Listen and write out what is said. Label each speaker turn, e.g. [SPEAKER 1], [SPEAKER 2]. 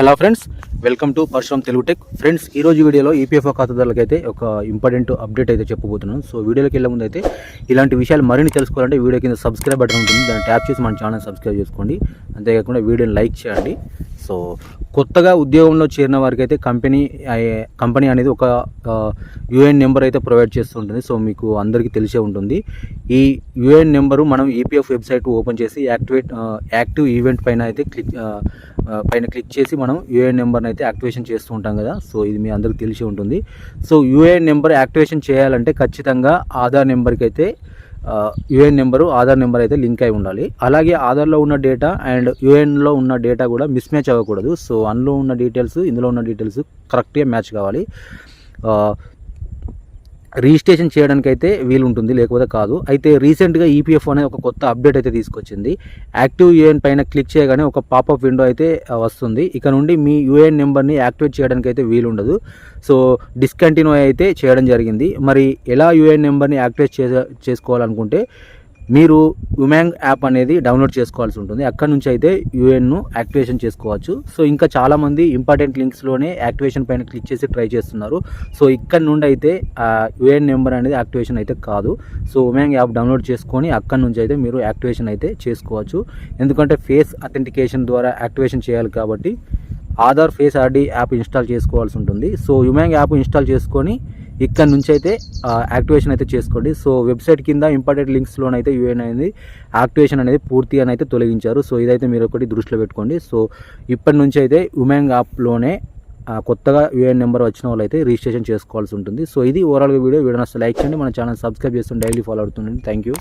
[SPEAKER 1] Hello friends welcome to పర్షం Telugu tech friends ఈ రోజు వీడియోలో ఈపీఎఫ్ఓ ఖాతాదారులకు అయితే ఒక ఇంపార్టెంట్ అప్డేట్ అయితే చెప్పబోతున్నాను. సో వీడియోలోకి వెళ్ళే ముందు అయితే ఇలాంటి విషయాలు మరిన్ని తెలుసుకోవాలంటే వీడియో కింద సబ్స్క్రైబ్ బటన్ ఉంటుంది. దాన్ని ట్యాప్ చేసి మన ఛానల్ సబ్స్క్రైబ్ చేసుకోండి. అంతేకాకుండా వీడియోని లైక్ చేయండి. సో కొత్తగా ఉద్యోగంలో చేరిన వారికి అయితే కంపెనీ కంపెనీ అనేది ఒక యుఏఎన్ నెంబర్ అయితే ప్రొవైడ్ చేస్తుంటుంది సో మీకు అందరికీ తెలిసే ఉంటుంది. ఈ యుఏఎన్ నెంబరు మనం ఈపీఎఫ్ వెబ్సైట్ ఓపెన్ చేసి యాక్టివేట్ యాక్టివ్ ఈవెంట్ పైన అయితే క్లిక్ పైన క్లిక్ చేసి మనం యూఏఎన్ నెంబర్ని అయితే యాక్టివేషన్ చేస్తూ ఉంటాం కదా. సో ఇది మీ అందరికీ తెలిసి ఉంటుంది. సో యూఏఎన్ నెంబర్ యాక్టివేషన్ చేయాలంటే ఖచ్చితంగా ఆధార్ నెంబర్కి అయితే యూఏఎన్ నెంబరు ఆధార్ నెంబర్ అయితే లింక్ అయి ఉండాలి. అలాగే ఆధార్లో ఉన్న డేటా అండ్ యూఏఎన్లో ఉన్న డేటా కూడా మిస్ మ్యాచ్ అవ్వకూడదు. సో అందులో ఉన్న డీటెయిల్స్ ఇందులో ఉన్న డీటెయిల్స్ కరెక్ట్గా మ్యాచ్ కావాలి. రిజిస్ట్రేషన్ చేయడానికి అయితే వీలు ఉంటుంది లేకపోతే కాదు. అయితే రీసెంట్గా ఈపీఎఫ్ అనే ఒక కొత్త అప్డేట్ అయితే తీసుకొచ్చింది. యాక్టివ్ యూఏఎన్ పైన క్లిక్ చేయగానే ఒక పాపప్ విండో అయితే వస్తుంది. ఇక నుండి మీ యూఏఎన్ నెంబర్ని యాక్టివేట్ చేయడానికి అయితే వీలు ఉండదు సో డిస్కంటిన్యూ అయితే చేయడం జరిగింది. మరి ఎలా యూఏఎన్ నెంబర్ని యాక్టివేట్ చే చేసుకోవాలనుకుంటే మీరు ఉమాంగ్ యాప్ అనేది డౌన్లోడ్ చేసుకోవాల్సి ఉంటుంది. అక్కడ నుంచి అయితే యూఏఎన్ను యాక్టివేషన్ చేసుకోవచ్చు. సో ఇంకా చాలామంది ఇంపార్టెంట్ లింక్స్లోనే యాక్టివేషన్ పైన క్లిక్ చేసి ట్రై చేస్తున్నారు. సో ఇక్కడ నుండి అయితే యూఏఎన్ నెంబర్ అనేది యాక్టివేషన్ అయితే కాదు. సో ఉమాంగ్ యాప్ డౌన్లోడ్ చేసుకొని అక్కడ నుంచి అయితే మీరు యాక్టివేషన్ అయితే చేసుకోవచ్చు. ఎందుకంటే ఫేస్ అథెంటికేషన్ ద్వారా యాక్టివేషన్ చేయాలి కాబట్టి Aadhaar face RD app install చేసుకోవాల్సి ఉంటుంది. సో యుమాంగ్ యాప్ ఇన్స్టాల్ చేసుకొని ఇక్కడ నుంచి అయితే యాక్టివేషన్ అయితే చేసుకోండి. సో వెబ్సైట్ కింద ఇంపార్టెంట్ లింక్స్లోనైతే యూఎన్ అనేది యాక్టివేషన్ అనేది పూర్తిగా అయితే తొలగించారు. సో ఇదైతే మీరు ఒకటి దృష్టిలో పెట్టుకోండి. సో ఇప్పటి నుంచి అయితే యుమాంగ్ యాప్లోనే కొత్తగా యూఎన్ నెంబర్ వచ్చిన వాళ్ళు అయితే రిజిస్ట్రేషన్ చేసుకోవాల్సి ఉంటుంది. సో ఇది ఓవరాల్గా వీడియో. వీడియో నచ్చితే లైక్ చేయండి. మన ఛానల్ సబ్స్క్రైబ్ చేస్తుంది డైలీ ఫాలో అవుతుండండి. Thank you